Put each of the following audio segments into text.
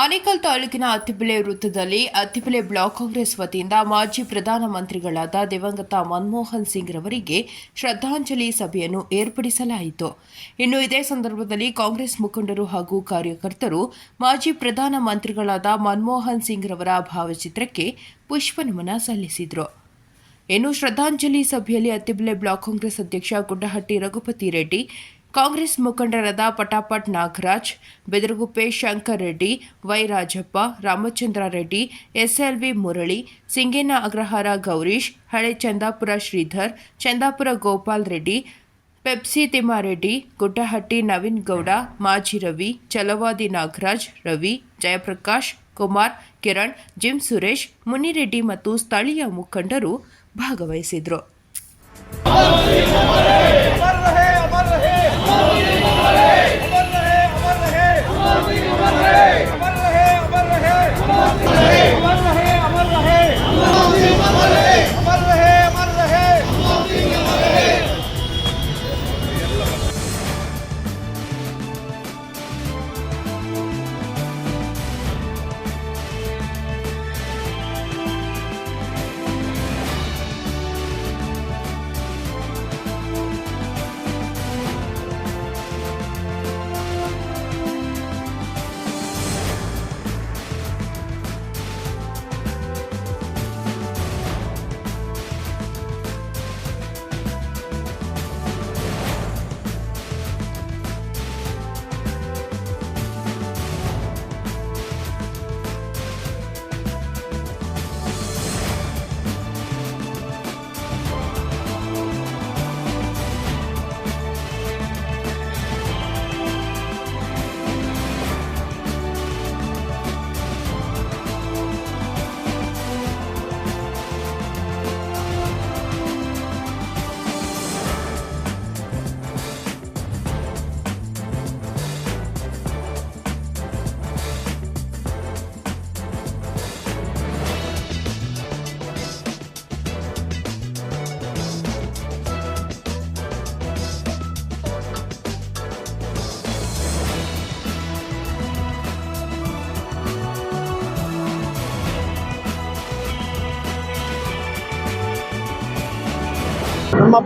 ಆನೇಕಲ್ ತಾಲೂಕಿನ ಅತ್ತಿಬೆಳೆ ವೃತ್ತದಲ್ಲಿ ಅತ್ತಿಬೆಲೆ ಬ್ಲಾಕ್ ಕಾಂಗ್ರೆಸ್ ವತಿಯಿಂದ ಮಾಜಿ ಪ್ರಧಾನಮಂತ್ರಿಗಳಾದ ದಿವಂಗತ ಮನಮೋಹನ್ ಸಿಂಗ್ ರವರಿಗೆ ಶ್ರದ್ಧಾಂಜಲಿ ಸಭೆಯನ್ನು ಏರ್ಪಡಿಸಲಾಯಿತು. ಇನ್ನು ಇದೇ ಸಂದರ್ಭದಲ್ಲಿ ಕಾಂಗ್ರೆಸ್ ಮುಖಂಡರು ಹಾಗೂ ಕಾರ್ಯಕರ್ತರು ಮಾಜಿ ಪ್ರಧಾನಮಂತ್ರಿಗಳಾದ ಮನಮೋಹನ್ ಸಿಂಗ್ ರವರ ಭಾವಚಿತ್ರಕ್ಕೆ ಪುಷ್ಪನಮನ ಸಲ್ಲಿಸಿದರು. ಇನ್ನು ಶ್ರದ್ಧಾಂಜಲಿ ಸಭೆಯಲ್ಲಿ ಅತ್ತಿಬೆಲೆ ಬ್ಲಾಕ್ ಕಾಂಗ್ರೆಸ್ ಅಧ್ಯಕ್ಷ ಗುಡ್ಡಹಟ್ಟಿ ರಘುಪತಿ ರೆಡ್ಡಿ ಕಾಂಗ್ರೆಸ್ ಮುಖಂಡರಾದ ಪಟಾಪಟ್ ನಾಗರಾಜ್, ಬೆದರಗುಪ್ಪೆ ಶಂಕರ್ ರೆಡ್ಡಿ ವೈ ರಾಜಪ್ಪ ರಾಮಚಂದ್ರ ರೆಡ್ಡಿ ಎಸ್ಎಲ್ವಿ ಮುರಳಿ, ಸಿಂಗೇನ ಅಗ್ರಹಾರ ಗೌರೀಶ್, ಹಳೆ ಚಂದಾಪುರ ಶ್ರೀಧರ್, ಚಂದಾಪುರ ಗೋಪಾಲ್ ರೆಡ್ಡಿ, ಪೆಪ್ಸಿ ತಿಮ್ಮಾರೆಡ್ಡಿ, ಗುಡ್ಡಹಟ್ಟಿ ನವೀನ್ ಗೌಡ, ಮಾಜಿ ರವಿ ಚಲವಾದಿ ನಾಗರಾಜ್, ರವಿ, ಜಯಪ್ರಕಾಶ್, ಕುಮಾರ್, ಕಿರಣ್, ಜಿಮ್ ಸುರೇಶ್, ಮುನಿರೆಡ್ಡಿ ಮತ್ತು ಸ್ಥಳೀಯ ಮುಖಂಡರು ಭಾಗವಹಿಸಿದ್ರು.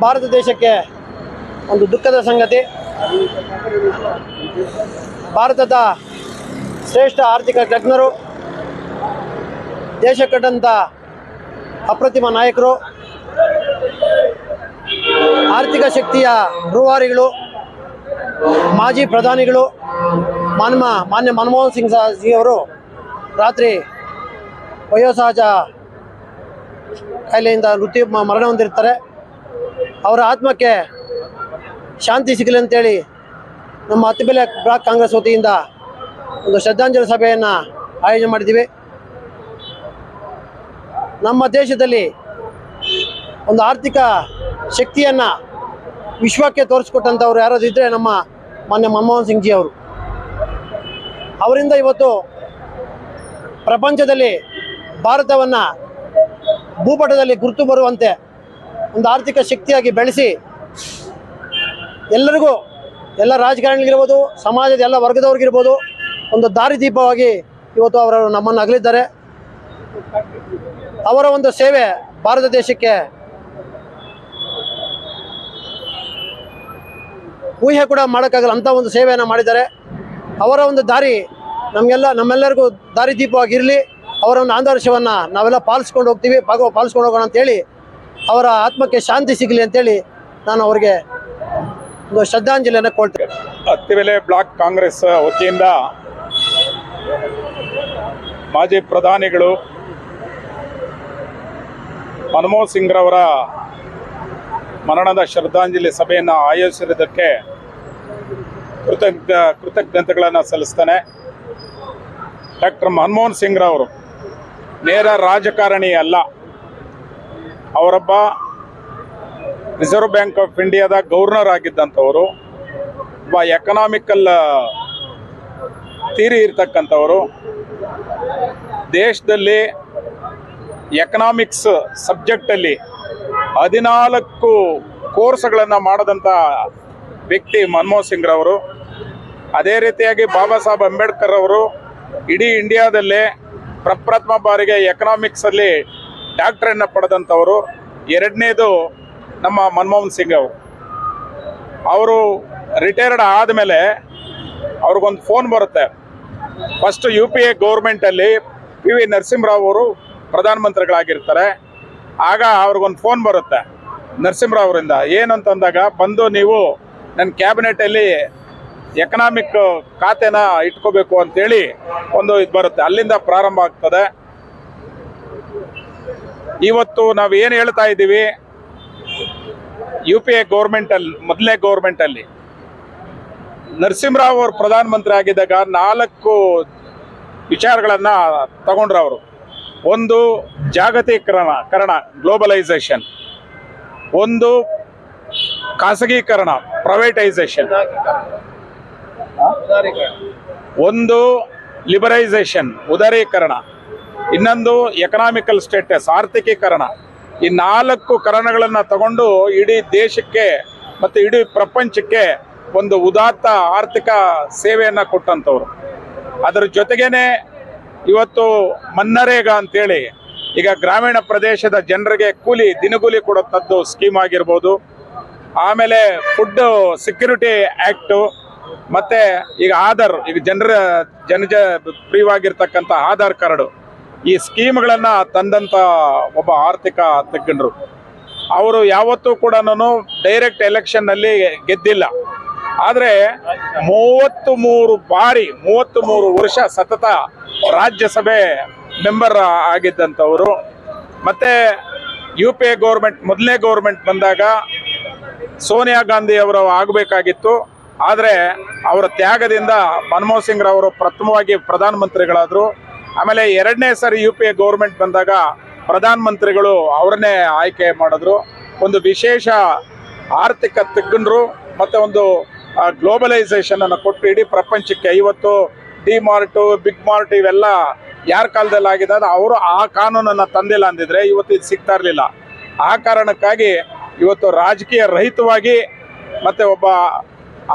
ಭಾರತ ದೇಶಕ್ಕೆ ಒಂದು ದುಃಖದ ಸಂಗತಿ. ಭಾರತದ ಶ್ರೇಷ್ಠ ಆರ್ಥಿಕ ತಜ್ಞರು ದೇಶ ಕಟ್ಟಂಥ ಅಪ್ರತಿಮ ನಾಯಕರು, ಆರ್ಥಿಕ ಶಕ್ತಿಯ ರೂವಾರಿಗಳು, ಮಾಜಿ ಪ್ರಧಾನಿಗಳು, ಮಾನ್ಮ, ಮಾನ್ಯ ಮನಮೋಹನ್ ಸಿಂಗ್ ಜಿ ಅವರು ರಾತ್ರಿ ವಯೋಸಹಜ ಕಾಯಿಲೆಯಿಂದ ಮೃತ್ಯು ಮರಣ ಹೊಂದಿರ್ತಾರೆ ಅವರ ಆತ್ಮಕ್ಕೆ ಶಾಂತಿ ಸಿಗಲಿ ಅಂತೇಳಿ ನಮ್ಮ ಅತ್ತಿಬೆಲೆ ಬ್ಲಾಕ್ ಕಾಂಗ್ರೆಸ್ ವತಿಯಿಂದ ಒಂದು ಶ್ರದ್ಧಾಂಜಲಿ ಸಭೆಯನ್ನು ಆಯೋಜನೆ ಮಾಡಿದ್ದೀವಿ. ನಮ್ಮ ದೇಶದಲ್ಲಿ ಒಂದು ಆರ್ಥಿಕ ಶಕ್ತಿಯನ್ನು ವಿಶ್ವಕ್ಕೆ ತೋರಿಸ್ಕೊಟ್ಟಂಥವ್ರು ಯಾರಾದ್ರು ಇದ್ದರೆ ನಮ್ಮ ಮಾನ್ಯ ಮನಮೋಹನ್ ಸಿಂಗ್ ಜಿ ಅವರು. ಅವರಿಂದ ಇವತ್ತು ಪ್ರಪಂಚದಲ್ಲಿ ಭಾರತವನ್ನು ಭೂಪಟದಲ್ಲಿ ಗುರುತು ಬರುವಂತೆ ಒಂದು ಆರ್ಥಿಕ ಶಕ್ತಿಯಾಗಿ ಬೆಳೆಸಿ ಎಲ್ಲರಿಗೂ ಎಲ್ಲ ರಾಜಕಾರಣಿಗಿರ್ಬೋದು ಸಮಾಜದ ಎಲ್ಲ ವರ್ಗದವ್ರಿಗಿರ್ಬೋದು ಒಂದು ದಾರಿದೀಪವಾಗಿ ಇವತ್ತು ಅವರು ನಮ್ಮನ್ನು ಅಗಲಿದ್ದಾರೆ. ಅವರ ಒಂದು ಸೇವೆ ಭಾರತ ದೇಶಕ್ಕೆ ಊಹೆ ಕೂಡ ಮಾಡೋಕ್ಕಾಗಲ್ಲ, ಅಂಥ ಒಂದು ಸೇವೆಯನ್ನು ಮಾಡಿದ್ದಾರೆ. ಅವರ ಒಂದು ದಾರಿ ನಮಗೆಲ್ಲ, ನಮ್ಮೆಲ್ಲರಿಗೂ ದಾರಿದೀಪವಾಗಿರಲಿ ಅವರ ಒಂದು ಆದರ್ಶವನ್ನು ನಾವೆಲ್ಲ ಪಾಲಿಸ್ಕೊಂಡು ಹೋಗ್ತೀವಿ ಪಾಗ ಪಾಲಿಸ್ಕೊಂಡು ಹೋಗೋಣ ಅಂತೇಳಿ ಅವರ ಆತ್ಮಕ್ಕೆ ಶಾಂತಿ ಸಿಗಲಿ ಅಂತೇಳಿ ನಾನು ಅವರಿಗೆ ಒಂದು ಶ್ರದ್ಧಾಂಜಲಿಯನ್ನು ಕೊಡ್ತೇನೆ ಅತ್ತಿಬೆಲೆ ಬ್ಲಾಕ್ ಕಾಂಗ್ರೆಸ್ ವತಿಯಿಂದ ಮಾಜಿ ಪ್ರಧಾನಿಗಳು ಮನಮೋಹನ್ ಸಿಂಗ್ರವರ ಮರಣದ ಶ್ರದ್ಧಾಂಜಲಿ ಸಭೆಯನ್ನು ಆಯೋಜಿಸಿರುವುದಕ್ಕೆ ಕೃತಜ್ಞ, ಕೃತಜ್ಞತೆಗಳನ್ನು ಸಲ್ಲಿಸ್ತಾನೆ. ಡಾಕ್ಟರ್ ಮನಮೋಹನ್ ಸಿಂಗ್ರವರು ನೇರ ರಾಜಕಾರಣಿ ಅಲ್ಲ. ಅವರೊಬ್ಬ ರಿಸರ್ವ್ ಬ್ಯಾಂಕ್ ಆಫ್ ಇಂಡಿಯಾದ ಗವರ್ನರ್ ಆಗಿದ್ದಂಥವರು, ಒಬ್ಬ ಎಕನಾಮಿಕಲ್ ತೀರಿ ಇರ್ತಕ್ಕಂಥವರು, ದೇಶದಲ್ಲಿ ಎಕನಾಮಿಕ್ಸ್ ಸಬ್ಜೆಕ್ಟಲ್ಲಿ ಹದಿನಾಲ್ಕು ಕೋರ್ಸ್ಗಳನ್ನು ಮಾಡಿದಂಥ ವ್ಯಕ್ತಿ ಮನಮೋಹನ್ ಸಿಂಗ್ರವರು. ಅದೇ ರೀತಿಯಾಗಿ ಬಾಬಾ ಸಾಹೇಬ್ ಅಂಬೇಡ್ಕರ್ ಅವರು ಇಡೀ ಇಂಡಿಯಾದಲ್ಲೇ ಪ್ರಪ್ರಥಮ ಬಾರಿಗೆ ಎಕನಾಮಿಕ್ಸಲ್ಲಿ ಡಾಕ್ಟ್ರನ್ನ ಪಡೆದಂಥವರು ಎರಡನೇದು ನಮ್ಮ ಮನಮೋಹನ್ ಸಿಂಗ್ ಅವರು. ಅವರು ರಿಟೈರ್ಡ್ ಆದಮೇಲೆ ಅವ್ರಿಗೊಂದು ಫೋನ್ ಬರುತ್ತೆ. ಫಸ್ಟ್ ಯು ಪಿ ಎ ಗೌರ್ಮೆಂಟಲ್ಲಿ ಪಿ ವಿ ನರಸಿಂಹರಾವ್ ಅವರು ಪ್ರಧಾನಮಂತ್ರಿಗಳಾಗಿರ್ತಾರೆ. ಆಗ ಅವ್ರಿಗೊಂದು ಫೋನ್ ಬರುತ್ತೆ. ನರಸಿಂಹರಾವ್ ಅವರಿಂದ ಏನು ಅಂತಂದಾಗ ಬಂದು ನೀವು ನನ್ನ ಕ್ಯಾಬಿನೆಟಲ್ಲಿ ಎಕನಾಮಿಕ್ ಖಾತೆನ ಇಟ್ಕೋಬೇಕು ಅಂತೇಳಿ ಒಂದು ಇದು ಬರುತ್ತೆ. ಅಲ್ಲಿಂದ ಪ್ರಾರಂಭ ಆಗ್ತದೆ. ಇವತ್ತು ನಾವು ಏನು ಹೇಳ್ತಾ ಇದ್ದೀವಿ? ಯು ಪಿ ಎ ಗೌರ್ಮೆಂಟಲ್ಲಿ ಮೊದಲನೇ ಗೌರ್ಮೆಂಟಲ್ಲಿ ನರಸಿಂಹರಾವ್ ಅವರು ಪ್ರಧಾನಮಂತ್ರಿ ಆಗಿದ್ದಾಗ ನಾಲ್ಕು ವಿಚಾರಗಳನ್ನು ತಗೊಂಡ್ರು ಅವರು. ಒಂದು ಜಾಗತೀಕರಣ ಕರಣ ಗ್ಲೋಬಲೈಸೇಷನ್ ಒಂದು ಖಾಸಗೀಕರಣ ಪ್ರೈವೇಟೈಸೇಷನ್ ಒಂದು ಲಿಬರೈಸೇಷನ್ ಉದಾರೀಕರಣ. ಇನ್ನೊಂದು ಎಕನಾಮಿಕಲ್ ಸ್ಟೇಟಸ್ ಆರ್ಥಿಕೀಕರಣ ಈ ನಾಲ್ಕು ಕರಣಗಳನ್ನು ತಗೊಂಡು ಇಡೀ ದೇಶಕ್ಕೆ ಮತ್ತು ಇಡೀ ಪ್ರಪಂಚಕ್ಕೆ ಒಂದು ಉದಾತ್ತ ಆರ್ಥಿಕ ಸೇವೆಯನ್ನ ಕೊಟ್ಟಂಥವ್ರು. ಅದರ ಜೊತೆಗೇನೆ ಇವತ್ತು ಮನ್ನರೇಗಾ ಅಂತೇಳಿ ಈಗ ಗ್ರಾಮೀಣ ಪ್ರದೇಶದ ಜನರಿಗೆ ಕೂಲಿ, ದಿನಗೂಲಿ ಕೊಡುವಂಥದ್ದು ಸ್ಕೀಮ್ ಆಗಿರ್ಬೋದು. ಆಮೇಲೆ ಫುಡ್ ಸೆಕ್ಯೂರಿಟಿ ಆ್ಯಕ್ಟು ಮತ್ತು ಈಗ ಆಧಾರ್, ಈಗ ಜನರ ಜನಜ ಪ್ರಿಯವಾಗಿರ್ತಕ್ಕಂಥ ಆಧಾರ್ ಕಾರ್ಡು. ಈ ಸ್ಕೀಮ್ಗಳನ್ನು ತಂದಂತ ಒಬ್ಬ ಆರ್ಥಿಕ ತಜ್ಞರು. ಅವರು ಯಾವತ್ತೂ ಕೂಡ ನಾನು ಡೈರೆಕ್ಟ್ ಎಲೆಕ್ಷನ್ನಲ್ಲಿ ಗೆದ್ದಿಲ್ಲ. ಆದರೆ ಮೂವತ್ತು ಮೂರು ಬಾರಿ ಮೂವತ್ತು ಮೂರು ವರ್ಷ ಸತತ ರಾಜ್ಯಸಭೆ ಮೆಂಬರ್ ಆಗಿದ್ದಂಥವರು. ಮತ್ತೆ ಯು ಪಿ ಎ ಗೌರ್ಮೆಂಟ್ ಮೊದಲನೇ ಗೌರ್ಮೆಂಟ್ ಬಂದಾಗ ಸೋನಿಯಾ ಗಾಂಧಿ ಅವರು ಆಗಬೇಕಾಗಿತ್ತು. ಆದರೆ ಅವರ ತ್ಯಾಗದಿಂದ ಮನಮೋಹನ್ ಸಿಂಗ್ ರವರು ಪ್ರಥಮವಾಗಿ ಪ್ರಧಾನಮಂತ್ರಿಗಳಾದರು. ಆಮೇಲೆ ಎರಡನೇ ಸಾರಿ ಯು ಪಿ ಎ ಗೌರ್ಮೆಂಟ್ ಬಂದಾಗ ಪ್ರಧಾನಮಂತ್ರಿಗಳು ಅವ್ರನ್ನೇ ಆಯ್ಕೆ ಮಾಡಿದ್ರು. ಒಂದು ವಿಶೇಷ ಆರ್ಥಿಕ ತಜ್ಞರು ಮತ್ತು ಒಂದು ಗ್ಲೋಬಲೈಸೇಷನ್ ಅನ್ನು ಕೊಟ್ಟು ಇಡೀ ಪ್ರಪಂಚಕ್ಕೆ ಇವತ್ತು ಡಿ ಮಾರ್ಟು ಬಿಗ್ ಮಾರ್ಟ್ ಇವೆಲ್ಲ ಯಾರ ಕಾಲದಲ್ಲಿ ಆಗಿದೆ ಅದು ಅವರು ಆ ಕಾನೂನನ್ನು ತಂದಿಲ್ಲ ಅಂದಿದ್ರೆ ಇವತ್ತು ಇದು ಸಿಗ್ತಾ ಇರಲಿಲ್ಲ. ಆ ಕಾರಣಕ್ಕಾಗಿ ಇವತ್ತು ರಾಜಕೀಯ ರಹಿತವಾಗಿ ಮತ್ತೆ ಒಬ್ಬ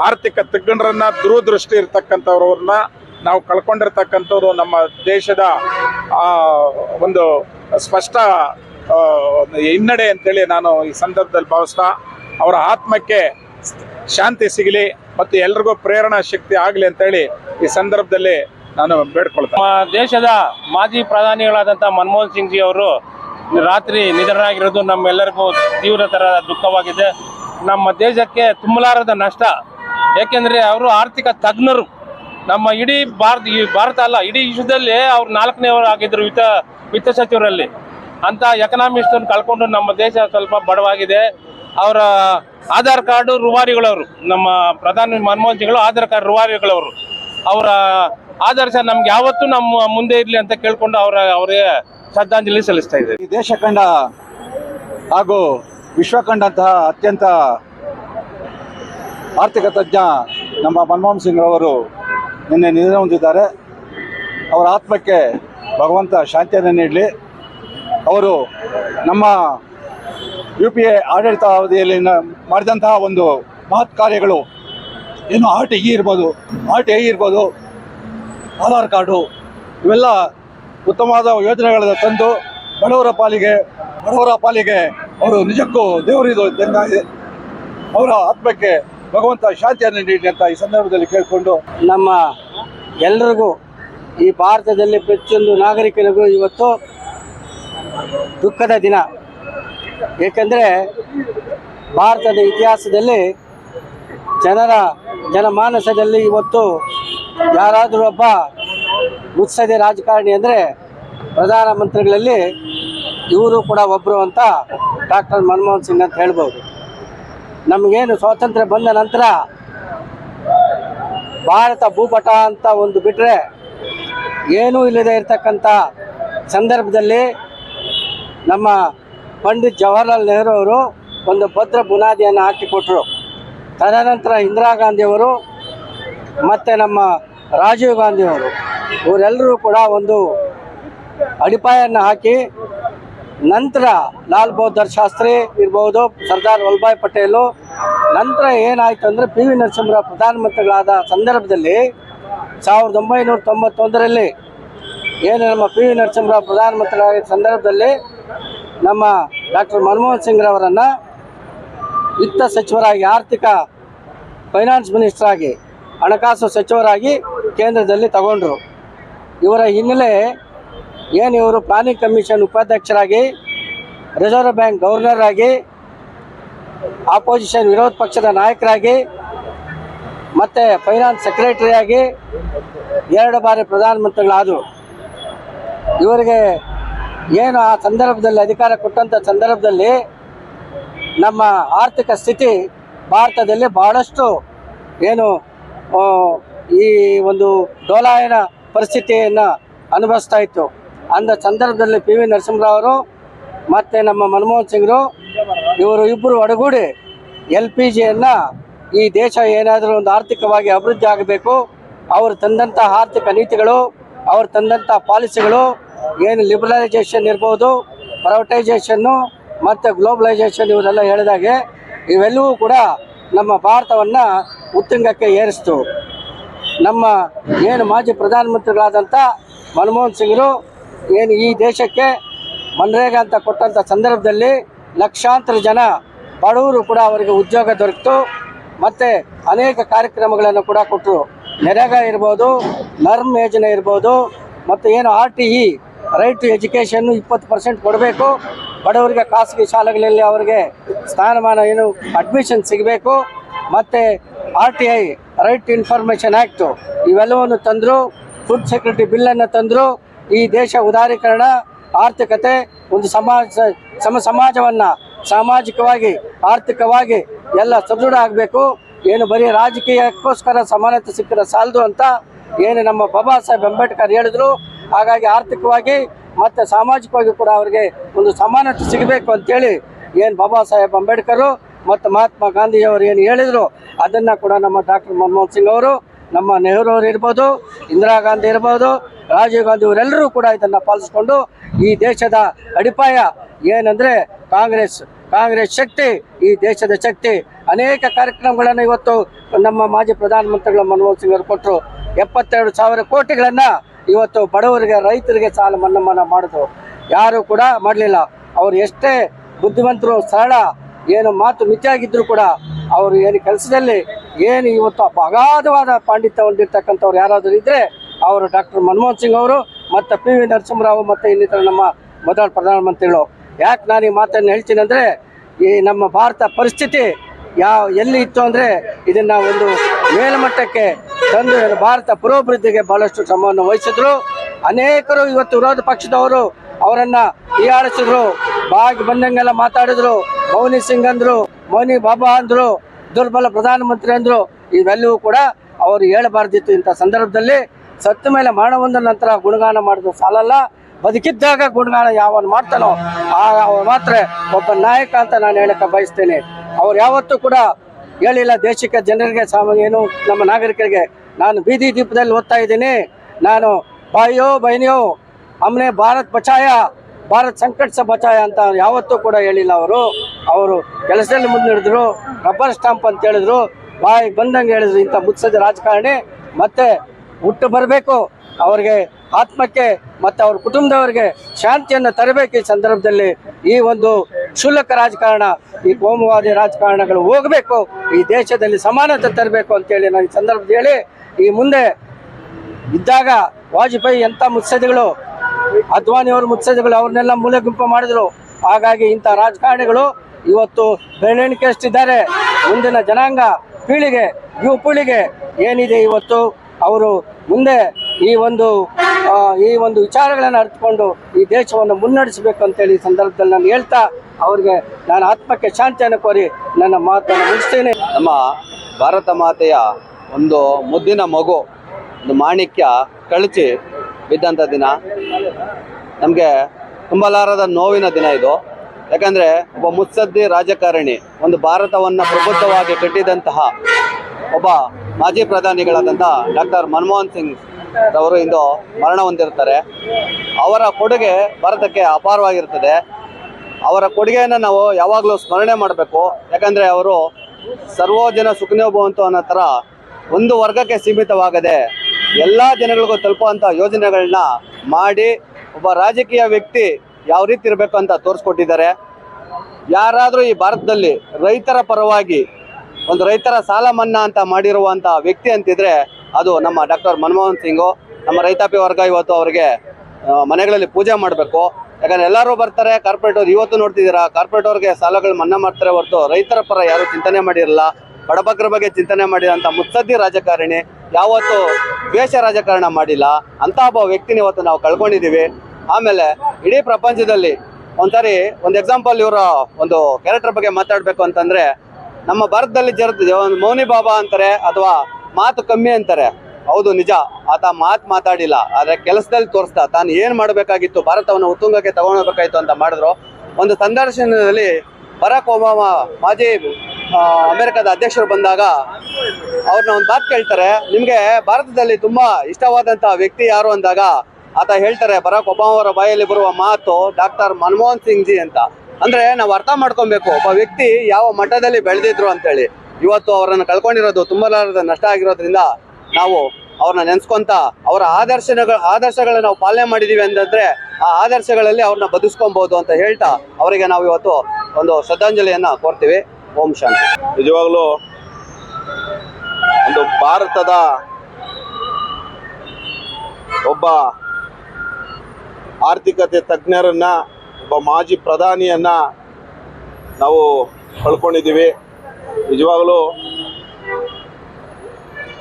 ಆರ್ಥಿಕ ತಜ್ಞರನ್ನ ದೂರದೃಷ್ಟಿ ಇರ್ತಕ್ಕಂಥವ್ರನ್ನ ನಾವು ಕಳ್ಕೊಂಡಿರ್ತಕ್ಕಂಥವ್ರು ನಮ್ಮ ದೇಶದ ಒಂದು ಸ್ಪಷ್ಟ ಹಿನ್ನಡೆ ಅಂತೇಳಿ ನಾನು ಈ ಸಂದರ್ಭದಲ್ಲಿ ಭಾವಿಸ್ತಾ, ಅವರ ಆತ್ಮಕ್ಕೆ ಶಾಂತಿ ಸಿಗಲಿ ಮತ್ತು ಎಲ್ರಿಗೂ ಪ್ರೇರಣಾ ಶಕ್ತಿ ಆಗಲಿ ಅಂತೇಳಿ ಈ ಸಂದರ್ಭದಲ್ಲಿ ನಾನು ಬೇಡ್ಕೊಳ್ತೇನೆ. ನಮ್ಮ ದೇಶದ ಮಾಜಿ ಪ್ರಧಾನಿಗಳಾದಂಥ ಮನಮೋಹನ್ ಸಿಂಗ್ ಜಿ ಅವರು ರಾತ್ರಿ ನಿಧನರಾಗಿರೋದು ನಮ್ಮೆಲ್ಲರಿಗೂ ತೀವ್ರ ದುಃಖವಾಗಿದೆ. ನಮ್ಮ ದೇಶಕ್ಕೆ ತುಂಬಲಾರದ ನಷ್ಟ. ಏಕೆಂದರೆ ಅವರು ಆರ್ಥಿಕ ತಜ್ಞರು. ನಮ್ಮ ಇಡೀ ಭಾರತ, ಈ ಭಾರತ ಅಲ್ಲ, ಇಡೀ ವಿಶ್ವದಲ್ಲಿ ಅವ್ರು ನಾಲ್ಕನೇವರು ಆಗಿದ್ರು ವಿತ್ತ ವಿತ್ತ ಸಚಿವರಲ್ಲಿ. ಅಂತ ಎಕನಾಮಿಸ್ಟ್ ಕಳ್ಕೊಂಡು ನಮ್ಮ ದೇಶ ಸ್ವಲ್ಪ ಬಡವಾಗಿದೆ. ಅವರ ಆಧಾರ್ ಕಾರ್ಡು ರುವಾರಿಗಳವರು, ನಮ್ಮ ಪ್ರಧಾನಿ ಮನಮೋಹನ್ ಸಿಂಗ್ಗಳು ಆಧಾರ್ ಕಾರ್ಡ್ ರುವಾರಿಗಳವರು. ಅವರ ಆದರ್ಶ ನಮ್ಗೆ ಯಾವತ್ತೂ ನಮ್ಮ ಮುಂದೆ ಇರಲಿ ಅಂತ ಕೇಳ್ಕೊಂಡು ಅವರ ಅವರಿಗೆ ಶ್ರದ್ಧಾಂಜಲಿ ಸಲ್ಲಿಸ್ತಾ ಇದ್ದಾರೆ. ಈ ದೇಶ ಕಂಡ ಹಾಗೂ ವಿಶ್ವ ಕಂಡಂತಹ ಅತ್ಯಂತ ಆರ್ಥಿಕ ತಜ್ಞ ನಮ್ಮ ಮನಮೋಹನ್ ಸಿಂಗ್ ರವರು ನಿನ್ನೆ ನಿಧನ ಹೊಂದಿದ್ದಾರೆ ಅವರ ಆತ್ಮಕ್ಕೆ ಭಗವಂತ ಶಾಂತಿಯನ್ನು ನೀಡಲಿ. ಅವರು ನಮ್ಮ ಯು ಪಿ ಎ ಆಡಳಿತ ಅವಧಿಯಲ್ಲಿ ಮಾಡಿದಂತಹ ಒಂದು ಮಹತ್ ಕಾರ್ಯಗಳು. ಏನು ಆರ್ ಟಿ ಇ ಇರ್ಬೋದು ಆರ್ ಟಿ ಐ ಇರ್ಬೋದು, ಆಧಾರ್ ಕಾರ್ಡು, ಇವೆಲ್ಲ ಉತ್ತಮವಾದ ಯೋಜನೆಗಳನ್ನು ತಂದು ಬಡವರ ಪಾಲಿಗೆ ಬಡವರ ಪಾಲಿಗೆ ಅವರು ನಿಜಕ್ಕೂ ದೇವರಿದು ಅವರ ಆತ್ಮಕ್ಕೆ ಭಗವಂತ ಶಾಂತಿಯನ್ನು ನೀಡಿ ಅಂತ ಈ ಸಂದರ್ಭದಲ್ಲಿ ಕೇಳಿಕೊಂಡು ನಮ್ಮ ಎಲ್ಲರಿಗೂ ಈ ಭಾರತದಲ್ಲಿ ಪ್ರತಿಯೊಂದು ನಾಗರಿಕರಿಗೂ ಇವತ್ತು ದುಃಖದ ದಿನ. ಏಕೆಂದರೆ ಭಾರತದ ಇತಿಹಾಸದಲ್ಲಿ ಜನರ ಜನಮಾನಸದಲ್ಲಿ ಇವತ್ತು ಯಾರಾದರೂ ಒಬ್ಬ ಮುತ್ಸದೆ ರಾಜಕಾರಣಿ ಅಂದರೆ ಪ್ರಧಾನಮಂತ್ರಿಗಳಲ್ಲಿ ಇವರು ಕೂಡ ಒಬ್ಬರು ಅಂತ ಡಾಕ್ಟರ್ ಮನಮೋಹನ್ ಸಿಂಗ್ ಅಂತ ಹೇಳ್ಬೋದು. ನಮಗೇನು ಸ್ವಾತಂತ್ರ್ಯ ಬಂದ ನಂತರ ಭಾರತ ಭೂಪಟ ಅಂತ ಒಂದು ಬಿಟ್ಟರೆ ಏನೂ ಇಲ್ಲದೆ ಇರತಕ್ಕಂಥ ಸಂದರ್ಭದಲ್ಲಿ ನಮ್ಮ ಪಂಡಿತ್ ಜವಾಹರ್ಲಾಲ್ ನೆಹರು ಅವರು ಒಂದು ಭದ್ರ ಬುನಾದಿಯನ್ನು ಹಾಕಿಕೊಟ್ರು. ತದನಂತರ ಇಂದಿರಾ ಗಾಂಧಿಯವರು ಮತ್ತು ನಮ್ಮ ರಾಜೀವ್ ಗಾಂಧಿಯವರು, ಇವರೆಲ್ಲರೂ ಕೂಡ ಒಂದು ಅಡಿಪಾಯನ್ನು ಹಾಕಿ ನಂತರ ಲಾಲ್ ಬಹದ್ದೂರ್ ಶಾಸ್ತ್ರಿ ಇರ್ಬೋದು ಸರ್ದಾರ್ ವಲ್ಲಭಾಯ್ ಪಟೇಲು. ನಂತರ ಏನಾಯಿತು ಅಂದರೆ ಪಿ ವಿ ನರಸಿಂಹರಾವ್ ಪ್ರಧಾನಮಂತ್ರಿಗಳಾದ ಸಂದರ್ಭದಲ್ಲಿ ಸಾವಿರದ ಒಂಬೈನೂರ ತೊಂಬತ್ತೊಂದರಲ್ಲಿ ಏನು ನಮ್ಮ ಪಿ ವಿ ನರಸಿಂಹರಾವ್ ಪ್ರಧಾನಮಂತ್ರಿಗಳಾದ ಸಂದರ್ಭದಲ್ಲಿ ನಮ್ಮ ಡಾಕ್ಟರ್ ಮನಮೋಹನ್ ಸಿಂಗ್ರವರನ್ನು ವಿತ್ತ ಸಚಿವರಾಗಿ, ಆರ್ಥಿಕ ಫೈನಾನ್ಸ್ ಮಿನಿಸ್ಟರ್ ಆಗಿ ಹಣಕಾಸು ಸಚಿವರಾಗಿ ಕೇಂದ್ರದಲ್ಲಿ ತಗೊಂಡ್ರು. ಇವರ ಹಿನ್ನೆಲೆ ಏನು ಇವರು ಪ್ಲಾನಿಂಗ್ ಕಮಿಷನ್ ಉಪಾಧ್ಯಕ್ಷರಾಗಿ ರಿಸರ್ವ್ ಬ್ಯಾಂಕ್ ಗವರ್ನರ್ ಆಗಿ ಆಪೋಸಿಷನ್ ವಿರೋಧ ಪಕ್ಷದ ನಾಯಕರಾಗಿ, ಮತ್ತು ಫೈನಾನ್ಸ್ ಸೆಕ್ರೆಟರಿಯಾಗಿ ಎರಡು ಬಾರಿ ಪ್ರಧಾನಮಂತ್ರಿಗಳಾದರು. ಇವರಿಗೆ ಏನು ಆ ಸಂದರ್ಭದಲ್ಲಿ ಅಧಿಕಾರ ಕೊಟ್ಟಂಥ ಸಂದರ್ಭದಲ್ಲಿ ನಮ್ಮ ಆರ್ಥಿಕ ಸ್ಥಿತಿ ಭಾರತದಲ್ಲಿ ಬಹಳಷ್ಟು ಏನು ಈ ಒಂದು ಡೋಲಾಯನ ಪರಿಸ್ಥಿತಿಯನ್ನು ಅನುಭವಿಸ್ತಾ ಇತ್ತು. ಅಂದ ಸಂದರ್ಭದಲ್ಲಿ ಪಿ ವಿ ನರಸಿಂಹರಾವ್ ಅವರು ಮತ್ತು ನಮ್ಮ ಮನಮೋಹನ್ ಸಿಂಗ್ರು, ಇವರು ಇಬ್ಬರು ಒಡಗೂಡಿ ಎಲ್ ಪಿ ಜಿಯನ್ನು ಈ ದೇಶ ಏನಾದರೂ ಒಂದು ಆರ್ಥಿಕವಾಗಿ ಅಭಿವೃದ್ಧಿ ಆಗಬೇಕು. ಅವರು ತಂದಂಥ ಆರ್ಥಿಕ ನೀತಿಗಳು, ಅವರು ತಂದಂಥ ಪಾಲಿಸಿಗಳು, ಏನು ಲಿಬರಲೈಸೇಷನ್ ಇರ್ಬೋದು, ಪ್ರೈವಟೈಸೇಷನ್ನು ಮತ್ತು ಗ್ಲೋಬಲೈಸೇಷನ್ ಇವರೆಲ್ಲ ಹೇಳಿದಾಗೆ ಇವೆಲ್ಲವೂ ಕೂಡ ನಮ್ಮ ಭಾರತವನ್ನು ಉತ್ತುಂಗಕ್ಕೆ ಏರಿಸ್ತು. ನಮ್ಮ ಏನು ಮಾಜಿ ಪ್ರಧಾನಮಂತ್ರಿಗಳಾದಂಥ ಮನಮೋಹನ್ ಸಿಂಗ್ರು ಏನು ಈ ದೇಶಕ್ಕೆ ಮನ್ರೇಗಾ ಅಂತ ಕೊಟ್ಟಂಥ ಸಂದರ್ಭದಲ್ಲಿ ಲಕ್ಷಾಂತರ ಜನ ಬಡವರು ಕೂಡ ಅವರಿಗೆ ಉದ್ಯೋಗ ದೊರಕಿತು. ಮತ್ತು ಅನೇಕ ಕಾರ್ಯಕ್ರಮಗಳನ್ನು ಕೂಡ ಕೊಟ್ಟರು ನೆರೆಗಾ ಇರ್ಬೋದು, ನರ್ಮ್ ಯೋಜನೆ ಇರ್ಬೋದು, ಮತ್ತು ಏನು R T E, right to education ಇಪ್ಪತ್ತು ಪರ್ಸೆಂಟ್ ಕೊಡಬೇಕು. ಬಡವರಿಗೆ ಖಾಸಗಿ ಶಾಲೆಗಳಲ್ಲಿ ಅವರಿಗೆ ಸ್ಥಾನಮಾನ ಏನು, ಅಡ್ಮಿಷನ್ ಸಿಗಬೇಕು. ಮತ್ತು R T I, right to information act ಇವೆಲ್ಲವನ್ನು ತಂದರು. ಫುಡ್ ಸೆಕ್ಯೂರಿಟಿ ಬಿಲ್ಲನ್ನು ತಂದರು. ಈ ದೇಶ ಉದಾರೀಕರಣ, ಆರ್ಥಿಕತೆ, ಒಂದು ಸಮಾಜ, ಸಮ, ಸಮಾಜವನ್ನು ಸಾಮಾಜಿಕವಾಗಿ, ಆರ್ಥಿಕವಾಗಿ ಎಲ್ಲ ಸದೃಢ ಆಗಬೇಕು. ಏನು ಬರೀ ರಾಜಕೀಯಕ್ಕೋಸ್ಕರ ಸಮಾನತೆ ಸಿಕ್ಕರೆ ಸಾಲದು ಅಂತ ಏನು ನಮ್ಮ ಬಾಬಾ ಸಾಹೇಬ್ ಅಂಬೇಡ್ಕರ್ ಹೇಳಿದ್ರು. ಹಾಗಾಗಿ ಆರ್ಥಿಕವಾಗಿ ಮತ್ತು ಸಾಮಾಜಿಕವಾಗಿ ಕೂಡ ಅವರಿಗೆ ಒಂದು ಸಮಾನತೆ ಸಿಗಬೇಕು ಅಂತೇಳಿ ಏನು ಬಾಬಾ ಸಾಹೇಬ್ ಅಂಬೇಡ್ಕರು ಮತ್ತು ಮಹಾತ್ಮ ಗಾಂಧಿಯವರು ಏನು ಹೇಳಿದರು, ಅದನ್ನು ಕೂಡ ನಮ್ಮ ಡಾಕ್ಟರ್ ಮನಮೋಹನ್ ಸಿಂಗ್ ಅವರು, ನಮ್ಮ ನೆಹರು ಅವರು ಇರ್ಬೋದು, ಇಂದಿರಾ ಗಾಂಧಿ ಇರ್ಬೋದು ರಾಜೀವ್ ಗಾಂಧಿ ಅವರೆಲ್ಲರೂ ಕೂಡ ಇದನ್ನು ಪಾಲಿಸ್ಕೊಂಡು ಈ ದೇಶದ ಅಡಿಪಾಯ ಏನಂದರೆ ಕಾಂಗ್ರೆಸ್. ಕಾಂಗ್ರೆಸ್ ಶಕ್ತಿ, ಈ ದೇಶದ ಶಕ್ತಿ. ಅನೇಕ ಕಾರ್ಯಕ್ರಮಗಳನ್ನು ಇವತ್ತು ನಮ್ಮ ಮಾಜಿ ಪ್ರಧಾನಮಂತ್ರಿಗಳ ಮನಮೋಹನ್ ಸಿಂಗ್ ಅವರು ಕೊಟ್ಟರು ಎಪ್ಪತ್ತೆರಡು ಸಾವಿರ ಕೋಟಿಗಳನ್ನು ಇವತ್ತು ಬಡವರಿಗೆ, ರೈತರಿಗೆ ಸಾಲ ಮನ್ನಾ ಮನ್ನಾ ಮಾಡಿದ್ರು. ಯಾರು ಕೂಡ ಮಾಡಲಿಲ್ಲ. ಅವರು ಎಷ್ಟೇ ಬುದ್ಧಿವಂತರು, ಸರಳ, ಏನು ಮಾತು ಮಿತಿಯಾಗಿದ್ದರೂ ಕೂಡ ಅವರು ಏನು ಕೆಲಸದಲ್ಲಿ ಏನು ಇವತ್ತು ಅಗಾಧವಾದ ಪಾಂಡಿತ್ಯ ಹೊಂದಿರ್ತಕ್ಕಂಥವ್ರು ಯಾರಾದರೂ ಇದ್ದರೆ ಅವರು ಡಾಕ್ಟರ್ ಮನಮೋಹನ್ ಸಿಂಗ್ ಅವರು ಮತ್ತು ಪಿ ವಿ ನರಸಿಂಹರಾವ್ ಮತ್ತು ಇನ್ನಿತರ ನಮ್ಮ ಮೊದಲ ಪ್ರಧಾನಮಂತ್ರಿಗಳು. ಯಾಕೆ ನಾನು ಈ ಮಾತನ್ನು ಹೇಳ್ತೀನಿ ಅಂದರೆ, ಈ ನಮ್ಮ ಭಾರತ ಪರಿಸ್ಥಿತಿ ಯಾವ, ಎಲ್ಲಿ ಇತ್ತು ಅಂದರೆ ಇದನ್ನು ಒಂದು ಮೇಲ್ಮಟ್ಟಕ್ಕೆ ತಂದು ಭಾರತ ಪುರೋಭಿವೃದ್ಧಿಗೆ ಬಹಳಷ್ಟು ಶ್ರಮವನ್ನು ವಹಿಸಿದ್ರು. ಅನೇಕರು ಇವತ್ತು ವಿರೋಧ ಪಕ್ಷದವರು ಅವರನ್ನು ಹೀಯಾಡಿಸಿದ್ರು ಬಾಗಿ ಬಂದಂಗೆಲ್ಲ ಮಾತಾಡಿದ್ರು. ಮೌನಿ ಸಿಂಗ್ ಅಂದರು, ಮೌನಿ ಬಾಬಾ ಅಂದರು, ದುರ್ಬಲ ಪ್ರಧಾನಮಂತ್ರಿ ಅಂದರು. ಇವೆಲ್ಲವೂ ಕೂಡ ಅವರು ಹೇಳಬಾರ್ದಿತ್ತು ಇಂಥ ಸಂದರ್ಭದಲ್ಲಿ. ಸತ್ತ ಮೇಲೆ ಮರಣ ಹೊಂದ ನಂತರ ಗುಣಗಾನ ಮಾಡಿದ್ರು ಸಾಲಲ್ಲ. ಬದುಕಿದ್ದಾಗ ಗುಣಗಾನ ಯಾವನ್ನು ಮಾಡ್ತಾನೋ ಆ ಮಾತ್ರ ಒಬ್ಬ ನಾಯಕ ಅಂತ ನಾನು ಹೇಳಕ್ಕೆ ಬಯಸ್ತೇನೆ. ಅವ್ರು ಯಾವತ್ತೂ ಕೂಡ ಹೇಳಿಲ್ಲ, ದೇಶಕ್ಕೆ ಜನರಿಗೆ ಸಾಮ, ಏನು ನಮ್ಮ ನಾಗರಿಕರಿಗೆ, ನಾನು ಬೀದಿ ದೀಪದಲ್ಲಿ ಓದ್ತಾ ಇದ್ದೀನಿ. ನಾನು ಬಾಯಿಯೋ, ಬೈನಿಯೋ, ಅಮ್ನೆ ಭಾರತ್ ಬಚಾಯ, ಭಾರತ್ ಸಂಕಟ ಸ ಬಚಾಯ ಅಂತ ಯಾವತ್ತೂ ಕೂಡ ಹೇಳಿಲ್ಲ ಅವರು. ಅವರು ಕೆಲಸದಲ್ಲಿ ಮುಂದೆ ಹಿಡಿದ್ರು ರಬ್ಬರ್ ಸ್ಟಾಂಪ್ ಅಂತ ಹೇಳಿದ್ರು. ಬಾಯಿ ಬಂದಂಗೆ ಹೇಳಿದ್ರು ಇಂಥ ಮುತ್ಸದ ರಾಜಕಾರಣಿ. ಮತ್ತೆ ಹುಟ್ಟು ಬರಬೇಕು, ಅವ್ರಿಗೆ ಆತ್ಮಕ್ಕೆ ಮತ್ತು ಅವ್ರ ಕುಟುಂಬದವರಿಗೆ ಶಾಂತಿಯನ್ನು ತರಬೇಕು ಈ ಸಂದರ್ಭದಲ್ಲಿ. ಈ ಒಂದು ಕ್ಷುಲ್ಲಕ ರಾಜಕಾರಣ, ಈ ಕೋಮುವಾದಿ ರಾಜಕಾರಣಗಳು ಹೋಗಬೇಕು, ಈ ದೇಶದಲ್ಲಿ ಸಮಾನತೆ ತರಬೇಕು ಅಂತೇಳಿ ನಾನು ಈ ಸಂದರ್ಭದಲ್ಲಿ ಹೇಳಿ, ಈ ಮುಂದೆ ಇದ್ದಾಗ ವಾಜಪೇಯಿ ಎಂಥ ಮುತ್ಸದಿಗಳು ಅದ್ವಾನಿಯವರು ಮುತ್ಸದಿಗಳು ಅವ್ರನ್ನೆಲ್ಲ ಮೂಲೆ ಗುಂಪು ಮಾಡಿದ್ರು. ಹಾಗಾಗಿ ಇಂಥ ರಾಜಕಾರಣಿಗಳು ಇವತ್ತು ಬೆಳವಣಿಗೆ ಅಷ್ಟಿದ್ದಾರೆ ಮುಂದಿನ ಜನಾಂಗ ಪೀಳಿಗೆ, ಯುವ ಪೀಳಿಗೆ ಏನಿದೆ ಇವತ್ತು? ಅವರು ಮುಂದೆ ಈ ಒಂದು ಈ ಒಂದು ವಿಚಾರಗಳನ್ನು ಅರಿತುಕೊಂಡು ಈ ದೇಶವನ್ನು ಮುನ್ನಡೆಸಬೇಕು ಅಂತೇಳಿ ಈ ಸಂದರ್ಭದಲ್ಲಿ ನಾನು ಹೇಳ್ತಾ ಅವ್ರಿಗೆ ನಾನು ಆತ್ಮಕ್ಕೆ ಶಾಂತಿಯನ್ನು ಕೋರಿ ನನ್ನ ಮಾತನ್ನು ಮುಗಿಸ್ತೇನೆ. ನಮ್ಮ ಭಾರತ ಮಾತೆಯ ಒಂದು ಮುದ್ದಿನ ಮಗು, ಒಂದು ಮಾಣಿಕ್ಯ ಕಳಚಿ ಬಿದ್ದಂಥ ದಿನ. ನಮಗೆ ತುಂಬಲಾರದ ನೋವಿನ ದಿನ ಇದು. ಯಾಕಂದರೆ ಒಬ್ಬ ಮುತ್ಸದ್ದಿ ರಾಜಕಾರಣಿ, ಒಂದು ಭಾರತವನ್ನು ಪ್ರಬುದ್ಧವಾಗಿ ಕಟ್ಟಿದಂತಹ ಒಬ್ಬ ಮಾಜಿ ಪ್ರಧಾನಿಗಳಾದಂಥ ಡಾಕ್ಟರ್ ಮನಮೋಹನ್ ಸಿಂಗ್ ರವರು ಇಂದು ಮರಣ ಹೊಂದಿರ್ತಾರೆ ಅವರ ಕೊಡುಗೆ ಭಾರತಕ್ಕೆ ಅಪಾರವಾಗಿರ್ತದೆ ಅವರ ಕೊಡುಗೆಯನ್ನು ನಾವು ಯಾವಾಗಲೂ ಸ್ಮರಣೆ ಮಾಡಬೇಕು. ಯಾಕಂದರೆ ಅವರು ಸರ್ವೋಜನ ಸುಖನೇ ಸುಖನೋ ಭವಂತು ಅನ್ನೋ ಥರ ಒಂದು ವರ್ಗಕ್ಕೆ ಸೀಮಿತವಾಗದೆ ಎಲ್ಲ ಜನಗಳಿಗೂ ತಲುಪುವಂಥ ಯೋಜನೆಗಳನ್ನ ಮಾಡಿ ಒಬ್ಬ ರಾಜಕೀಯ ವ್ಯಕ್ತಿ ಯಾವ ರೀತಿ ಇರಬೇಕು ಅಂತ ತೋರಿಸ್ಕೊಟ್ಟಿದ್ದಾರೆ. ಯಾರಾದರೂ ಈ ಭಾರತದಲ್ಲಿ ರೈತರ ಪರವಾಗಿ ಒಂದು ರೈತರ ಸಾಲ ಮನ್ನಾ ಅಂತ ಮಾಡಿರುವಂಥ ವ್ಯಕ್ತಿ ಅಂತಿದ್ರೆ ಅದು ನಮ್ಮ ಡಾಕ್ಟರ್ ಮನಮೋಹನ್ ಸಿಂಗು. ನಮ್ಮ ರೈತಾಪಿ ವರ್ಗ ಇವತ್ತು ಅವರಿಗೆ ಮನೆಗಳಲ್ಲಿ ಪೂಜೆ ಮಾಡಬೇಕು. ಯಾಕಂದ್ರೆ ಎಲ್ಲರೂ ಬರ್ತಾರೆ, ಕಾರ್ಪೊರೇಟ್ ಅವ್ರು ಇವತ್ತು ನೋಡ್ತಿದ್ದೀರಾ, ಕಾರ್ಪೊರೇಟ್ ಅವ್ರಿಗೆ ಸಾಲಗಳು ಮನ್ನಾ ಮಾಡ್ತಾರೆ ಹೊರತು ರೈತರ ಪರ ಯಾರು ಚಿಂತನೆ ಮಾಡಿರಲ್ಲ, ಬಡಬಗ್ರ ಬಗ್ಗೆ ಚಿಂತನೆ ಮಾಡಿದಂಥ ಮುತ್ಸದ್ದಿ ರಾಜಕಾರಣಿ ಯಾವತ್ತು ದ್ವೇಷ ರಾಜಕಾರಣ ಮಾಡಿಲ್ಲ. ಅಂತ ಒಬ್ಬ ವ್ಯಕ್ತಿನ ಇವತ್ತು ನಾವು ಕಳ್ಕೊಂಡಿದ್ದೀವಿ. ಆಮೇಲೆ ಇಡೀ ಪ್ರಪಂಚದಲ್ಲಿ ಒಂದ್ಸರಿ, ಒಂದು ಎಕ್ಸಾಂಪಲ್ ಇವರ ಒಂದು ಕ್ಯಾರೆಕ್ಟರ್ ಬಗ್ಗೆ ಮಾತಾಡಬೇಕು ಅಂತಂದ್ರೆ ನಮ್ಮ ಭಾರತದಲ್ಲಿ ಜರ ಒಂದು ಮೌನಿ ಬಾಬಾ ಅಂತಾರೆ ಅಥವಾ ಮಾತು ಕಮ್ಮಿ ಅಂತಾರೆ. ಹೌದು, ನಿಜ. ಆತ ಮಾತು ಮಾತಾಡಿಲ್ಲ. ಆದರೆ ಕೆಲಸದಲ್ಲಿ ತೋರಿಸ್ತಾ ತಾನು ಏನು ಮಾಡಬೇಕಾಗಿತ್ತು? ಭಾರತವನ್ನು ಉತ್ತುಂಗಕ್ಕೆ ತಗೊಳ್ಬೇಕಾಯಿತು ಅಂತ ಮಾಡಿದ್ರು. ಒಂದು ಸಂದರ್ಶನದಲ್ಲಿ ಬರಾಕ್ ಒಬಾಮ ಮಾಜಿ ಅಮೆರಿಕದ ಅಧ್ಯಕ್ಷರು ಬಂದಾಗ ಅವ್ರನ್ನ ಒಂದು ಮಾತು ಕೇಳ್ತಾರೆ. ನಿಮಗೆ ಭಾರತದಲ್ಲಿ ತುಂಬಾ ಇಷ್ಟವಾದಂಥ ವ್ಯಕ್ತಿ ಯಾರು ಅಂದಾಗ ಆತ ಹೇಳ್ತಾರೆ, ಬರಾಕ್ ಒಬಾಮ ಅವರ ಬಾಯಲ್ಲಿ ಬರುವ ಮಾತು ಡಾಕ್ಟರ್ ಮನಮೋಹನ್ ಸಿಂಗ್ ಜಿ ಅಂತ. ಅಂದ್ರೆ ನಾವು ಅರ್ಥ ಮಾಡ್ಕೊಬೇಕು. ಒಬ್ಬ ವ್ಯಕ್ತಿ ಯಾವ ಮಟ್ಟದಲ್ಲಿ ಬೆಳೆದಿದ್ರು ಅಂತೇಳಿ. ಇವತ್ತು ಅವರನ್ನು ಕಳ್ಕೊಂಡಿರೋದು ತುಂಬಲಾರದ ನಷ್ಟ ಆಗಿರೋದ್ರಿಂದ ನಾವು ಅವ್ರನ್ನ ನೆನ್ಸ್ಕೊಂತ ಅವರ ಆದರ್ಶಗಳ ಆದರ್ಶಗಳನ್ನ ನಾವು ಪಾಲನೆ ಮಾಡಿದೀವಿ ಅಂತಂದ್ರೆ ಆ ಆದರ್ಶಗಳಲ್ಲಿ ಅವ್ರನ್ನ ಬದುಸ್ಕೊಬಹುದು ಅಂತ ಹೇಳ್ತಾ ಅವರಿಗೆ ನಾವು ಇವತ್ತು ಒಂದು ಶ್ರದ್ಧಾಂಜಲಿಯನ್ನ ಕೊಡ್ತೀವಿ ಓಂ ಶಾಂತಿ. ನಿಜವಾಗ್ಲೂ ಒಂದು ಭಾರತದ ಒಬ್ಬ ಆರ್ಥಿಕತೆ ತಜ್ಞರನ್ನ ಒಬ್ಬ ಮಾಜಿ ಪ್ರಧಾನಿಯನ್ನ ನಾವು ಕಳ್ಕೊಂಡಿದ್ದೀವಿ. ನಿಜವಾಗಲೂ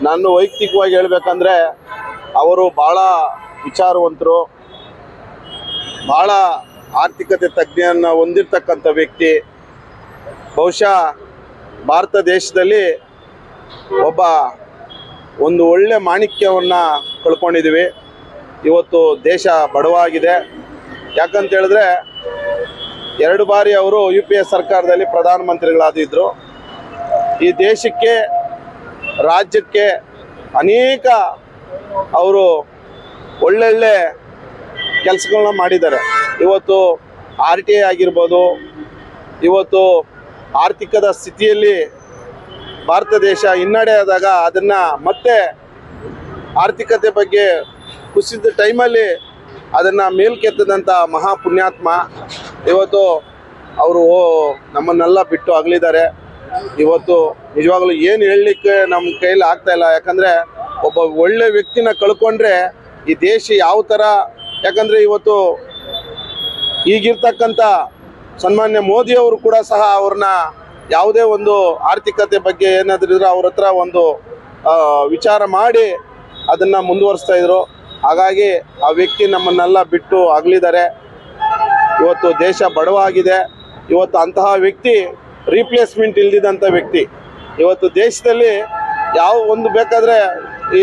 ನಾನು ವೈಯಕ್ತಿಕವಾಗಿ ಹೇಳ್ಬೇಕಂದ್ರೆ ಅವರು ಭಾಳ ವಿಚಾರವಂತರು ಭಾಳ ಆರ್ಥಿಕತೆ ತಜ್ಞರನ್ನ ಹೊಂದಿರ್ತಕ್ಕಂಥ ವ್ಯಕ್ತಿ. ಬಹುಶಃ ಭಾರತ ದೇಶದಲ್ಲಿ ಒಬ್ಬ ಒಂದು ಒಳ್ಳೆ ಮಾಣಿಕ್ಯವನ್ನು ಕಳ್ಕೊಂಡಿದ್ದೀವಿ. ಇವತ್ತು ದೇಶ ಬಡವಾಗಿದೆ. ಯಾಕಂತ ಹೇಳಿದ್ರೆ ಎರಡು ಬಾರಿ ಅವರು ಯು ಪಿ ಎ ಸರ್ಕಾರದಲ್ಲಿ ಪ್ರಧಾನಮಂತ್ರಿಗಳಾದಿದ್ದರು ಈ ದೇಶಕ್ಕೆ, ರಾಜ್ಯಕ್ಕೆ ಅನೇಕ ಅವರು ಒಳ್ಳೊಳ್ಳೆ ಕೆಲಸಗಳನ್ನ ಮಾಡಿದ್ದಾರೆ. ಇವತ್ತು ಆರ್ ಟಿ ಐ ಆಗಿರ್ಬೋದು, ಇವತ್ತು ಆರ್ಥಿಕದ ಸ್ಥಿತಿಯಲ್ಲಿ ಭಾರತ ದೇಶ ಹಿನ್ನಡೆ ಆದಾಗ ಅದನ್ನು ಮತ್ತೆ ಆರ್ಥಿಕತೆ ಬಗ್ಗೆ ಕುಸಿದ ಟೈಮಲ್ಲಿ ಅದನ್ನು ಮೇಲ್ಕೆತ್ತದಂಥ ಮಹಾ ಪುಣ್ಯಾತ್ಮ ಇವತ್ತು ಅವರು ನಮ್ಮನ್ನೆಲ್ಲ ಬಿಟ್ಟು ಅಗಲಿದ್ದಾರೆ. ಇವತ್ತು ನಿಜವಾಗ್ಲೂ ಏನು ಹೇಳಲಿಕ್ಕೆ ನಮ್ಮ ಕೈಲಿ ಆಗ್ತಾ ಇಲ್ಲ. ಯಾಕಂದರೆ ಒಬ್ಬ ಒಳ್ಳೆ ವ್ಯಕ್ತಿನ ಕಳ್ಕೊಂಡ್ರೆ ಈ ದೇಶ ಯಾವ ಥರ ಯಾಕಂದರೆ ಇವತ್ತು ಈಗಿರ್ತಕ್ಕಂಥ ಸನ್ಮಾನ್ಯ ಮೋದಿಯವರು ಕೂಡ ಸಹ ಅವ್ರನ್ನ ಯಾವುದೇ ಒಂದು ಆರ್ಥಿಕತೆ ಬಗ್ಗೆ ಏನಾದರೂ ಇದ್ರೆ ಅವ್ರ ಹತ್ರ ಒಂದು ವಿಚಾರ ಮಾಡಿ ಅದನ್ನು ಮುಂದುವರಿಸ್ತಾ ಇದ್ರು. ಹಾಗಾಗಿ ಆ ವ್ಯಕ್ತಿ ನಮ್ಮನ್ನೆಲ್ಲ ಬಿಟ್ಟು ಅಗಲಿದ್ದಾರೆ ಇವತ್ತು ದೇಶ ಬಡವಾಗಿದೆ. ಇವತ್ತು ಅಂತಹ ವ್ಯಕ್ತಿ ರೀಪ್ಲೇಸ್ಮೆಂಟ್ ಇಲ್ದಿದ್ದಂಥ ವ್ಯಕ್ತಿ. ಇವತ್ತು ದೇಶದಲ್ಲಿ ಯಾವ ಒಂದು ಬೇಕಾದರೆ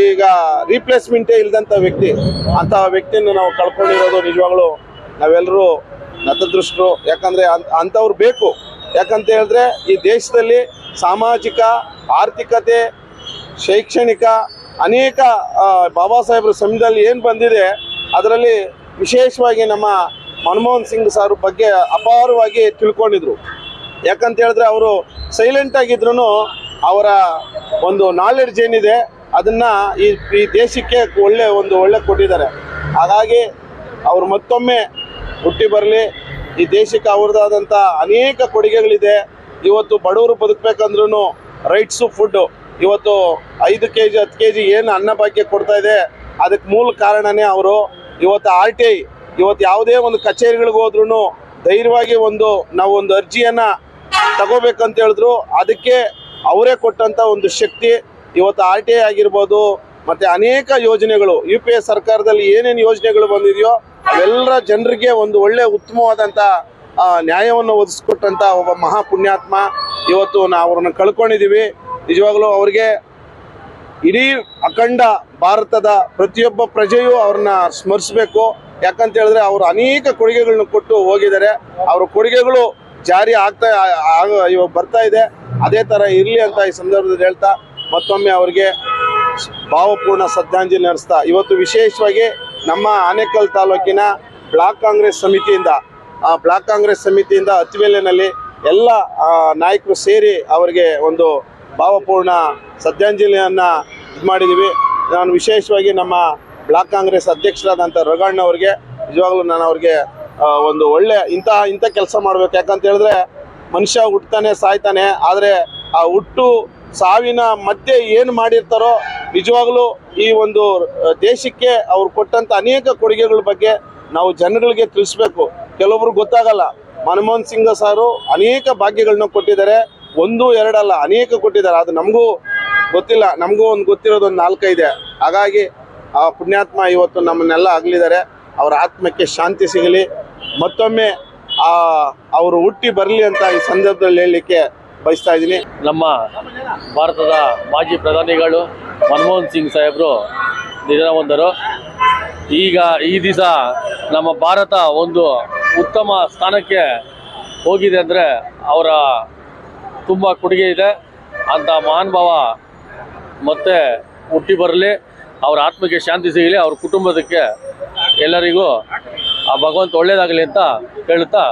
ಈಗ ರೀಪ್ಲೇಸ್ಮೆಂಟೇ ಇಲ್ದಂಥ ವ್ಯಕ್ತಿ. ಅಂತಹ ವ್ಯಕ್ತಿಯನ್ನು ನಾವು ಕಳ್ಕೊಂಡಿರೋದು ನಿಜವಾಗ್ಲೂ ನಾವೆಲ್ಲರೂ ನತದೃಷ್ಟರು. ಯಾಕಂದರೆ ಅಂತ ಅಂಥವ್ರು ಬೇಕು. ಯಾಕಂತ ಹೇಳಿದ್ರೆ ಈ ದೇಶದಲ್ಲಿ ಸಾಮಾಜಿಕ, ಆರ್ಥಿಕತೆ, ಶೈಕ್ಷಣಿಕ ಅನೇಕ ಬಾಬಾ ಸಾಹೇಬ್ರ ಸಮಯದಲ್ಲಿ ಏನು ಬಂದಿದೆ, ಅದರಲ್ಲಿ ವಿಶೇಷವಾಗಿ ನಮ್ಮ ಮನಮೋಹನ್ ಸಿಂಗ್ ಸರ್ ಬಗ್ಗೆ ಅಪಾರವಾಗಿ ತಿಳ್ಕೊಂಡಿದ್ರು. ಯಾಕಂತ ಹೇಳಿದ್ರೆ ಅವರು ಸೈಲೆಂಟ್ ಆಗಿದ್ರು ಅವರ ಒಂದು ನಾಲೆಡ್ಜ್ ಏನಿದೆ, ಅದನ್ನ ಈ ಈ ದೇಶಕ್ಕೆ ಒಳ್ಳೆ ಒಂದು ಒಳ್ಳೆ ಕೊಟ್ಟಿದ್ದಾರೆ. ಹಾಗಾಗಿ ಅವರು ಮತ್ತೊಮ್ಮೆ ಹುಟ್ಟಿ ಬರಲಿ, ಈ ದೇಶಕ್ಕೆ ಅವ್ರದ್ದಾದಂಥ ಅನೇಕ ಕೊಡುಗೆಗಳಿದೆ. ಇವತ್ತು ಬಡವರು ಬದುಕಬೇಕಂದ್ರೂ ರೈಟ್ಸು ಫುಡ್ಡು ಇವತ್ತು ಐದು ಕೆ ಜಿ ಹತ್ತು ಕೆ ಜಿ ಏನು ಅನ್ನ ಭಾಗ್ಯ ಕೊಡ್ತಾ ಇದೆ, ಅದಕ್ಕೆ ಮೂಲ ಕಾರಣನೇ ಅವರು ಇವತ್ತು ಆರ್ ಟಿ ಐ, ಇವತ್ತು ಯಾವುದೇ ಒಂದು ಕಚೇರಿಗಳಿಗೆ ಹೋದ್ರೂ ಧೈರ್ಯವಾಗಿ ಒಂದು ನಾವು ಒಂದು ಅರ್ಜಿಯನ್ನು ತಗೋಬೇಕಂತ ಹೇಳಿದ್ರು. ಅದಕ್ಕೆ ಅವರೇ ಕೊಟ್ಟಂಥ ಒಂದು ಶಕ್ತಿ ಇವತ್ತು ಆರ್ ಟಿ ಐ ಆಗಿರ್ಬೋದು, ಮತ್ತು ಅನೇಕ ಯೋಜನೆಗಳು, ಯು ಪಿ ಎ ಸರ್ಕಾರದಲ್ಲಿ ಏನೇನು ಯೋಜನೆಗಳು ಬಂದಿದೆಯೋ ಅವೆಲ್ಲರ ಜನರಿಗೆ ಒಂದು ಒಳ್ಳೆ ಉತ್ತಮವಾದಂಥ ನ್ಯಾಯವನ್ನು ಒದಗಿಸ್ಕೊಟ್ಟಂಥ ಒಬ್ಬ ಮಹಾ ಪುಣ್ಯಾತ್ಮ ಇವತ್ತು ನಾವು ಅವ್ರನ್ನ ಕಳ್ಕೊಂಡಿದ್ದೀವಿ. ನಿಜವಾಗ್ಲೂ ಅವ್ರಿಗೆ ಇಡೀ ಅಖಂಡ ಭಾರತದ ಪ್ರತಿಯೊಬ್ಬ ಪ್ರಜೆಯೂ ಅವ್ರನ್ನ ಸ್ಮರಿಸಬೇಕು. ಯಾಕಂತ ಹೇಳಿದ್ರೆ ಅವರು ಅನೇಕ ಕೊಡುಗೆಗಳನ್ನ ಕೊಟ್ಟು ಹೋಗಿದ್ದಾರೆ. ಅವ್ರ ಕೊಡುಗೆಗಳು ಜಾರಿ ಆಗ್ತಾ, ಆಗ- ಇವಾಗ ಬರ್ತಾ ಇದೆ. ಅದೇ ತರ ಇರಲಿ ಅಂತ ಈ ಸಂದರ್ಭದಲ್ಲಿ ಹೇಳ್ತಾ ಮತ್ತೊಮ್ಮೆ ಅವ್ರಿಗೆ ಭಾವಪೂರ್ಣ ಶ್ರದ್ಧಾಂಜಲಿ ನಡೆಸ್ತಾ ಇವತ್ತು ವಿಶೇಷವಾಗಿ ನಮ್ಮ ಆನೇಕಲ್ ತಾಲೂಕಿನ ಬ್ಲಾಕ್ ಕಾಂಗ್ರೆಸ್ ಸಮಿತಿಯಿಂದ, ಆ ಬ್ಲಾಕ್ ಕಾಂಗ್ರೆಸ್ ಸಮಿತಿಯಿಂದ ಅತ್ತಿಬೇಲೆನಲ್ಲಿ ಎಲ್ಲ ನಾಯಕರು ಸೇರಿ ಅವರಿಗೆ ಒಂದು ಭಾವಪೂರ್ಣ ಶ್ರದ್ಧಾಂಜಲಿಯನ್ನು ಇದು ಮಾಡಿದ್ದೀವಿ ನಾನು ವಿಶೇಷವಾಗಿ ನಮ್ಮ ಬ್ಲಾಕ್ ಕಾಂಗ್ರೆಸ್ ಅಧ್ಯಕ್ಷರಾದಂಥ ರಘಣ್ಣ ಅವರಿಗೆ, ನಿಜವಾಗ್ಲೂ ನಾನು ಅವ್ರಿಗೆ ಒಂದು ಒಳ್ಳೆ ಇಂಥ ಇಂಥ ಕೆಲಸ ಮಾಡಬೇಕು. ಯಾಕಂತ ಹೇಳಿದ್ರೆ ಮನುಷ್ಯ ಹುಟ್ತಾನೆ, ಸಾಯ್ತಾನೆ, ಆದರೆ ಆ ಹುಟ್ಟು ಸಾವಿನ ಮಧ್ಯೆ ಏನು ಮಾಡಿರ್ತಾರೋ ನಿಜವಾಗ್ಲೂ ಈ ಒಂದು ದೇಶಕ್ಕೆ ಅವ್ರು ಕೊಟ್ಟಂಥ ಅನೇಕ ಕೊಡುಗೆಗಳ ಬಗ್ಗೆ ನಾವು ಜನಗಳಿಗೆ ತಿಳಿಸ್ಬೇಕು. ಕೆಲವೊಬ್ರು ಗೊತ್ತಾಗಲ್ಲ. ಮನಮೋಹನ್ ಸಿಂಗ್ ಸಾರು ಅನೇಕ ಭಾಗ್ಯಗಳನ್ನ ಕೊಟ್ಟಿದ್ದಾರೆ. ಒಂದು, ಎರಡಲ್ಲ, ಅನೇಕ ಕೊಟ್ಟಿದ್ದಾರೆ. ಅದು ನಮಗೂ ಗೊತ್ತಿಲ್ಲ. ನಮಗೂ ಒಂದು ಗೊತ್ತಿರೋದು ಒಂದು ನಾಲ್ಕೈದೆ. ಹಾಗಾಗಿ ಆ ಪುಣ್ಯಾತ್ಮ ಇವತ್ತು ನಮ್ಮನ್ನೆಲ್ಲ ಆಗಲಿದ್ದಾರೆ ಅವರ ಆತ್ಮಕ್ಕೆ ಶಾಂತಿ ಸಿಗಲಿ. ಮತ್ತೊಮ್ಮೆ ಆ, ಅವರು ಹುಟ್ಟಿ ಬರಲಿ ಅಂತ ಈ ಸಂದರ್ಭದಲ್ಲಿ ಹೇಳಲಿಕ್ಕೆ ಬಯಸ್ತಾ ಇದ್ದೀನಿ. ನಮ್ಮ ಭಾರತದ ಮಾಜಿ ಪ್ರಧಾನಿಗಳು ಮನಮೋಹನ್ ಸಿಂಗ್ ಸಾಹೇಬರು ನಿಧನ ಹೊಂದರು ಈಗ ಈ ದಿವಸ ನಮ್ಮ ಭಾರತ ಒಂದು ಉತ್ತಮ ಸ್ಥಾನಕ್ಕೆ ಹೋಗಿದೆ ಅಂದರೆ ಅವರ ತುಂಬ ಕೊಡುಗೆ ಇದೆ. ಅಂತ ಮಹಾನುಭಾವ ಮತ್ತೆ ಹುಟ್ಟಿ ಬರಲಿ, ಅವರ ಆತ್ಮಕ್ಕೆ ಶಾಂತಿ ಸಿಗಲಿ, ಅವ್ರ ಕುಟುಂಬದಕ್ಕೆ ಎಲ್ಲರಿಗೂ ಆ ಭಗವಂತ ಒಳ್ಳೇದಾಗಲಿ ಅಂತ ಹೇಳುತ್ತಾ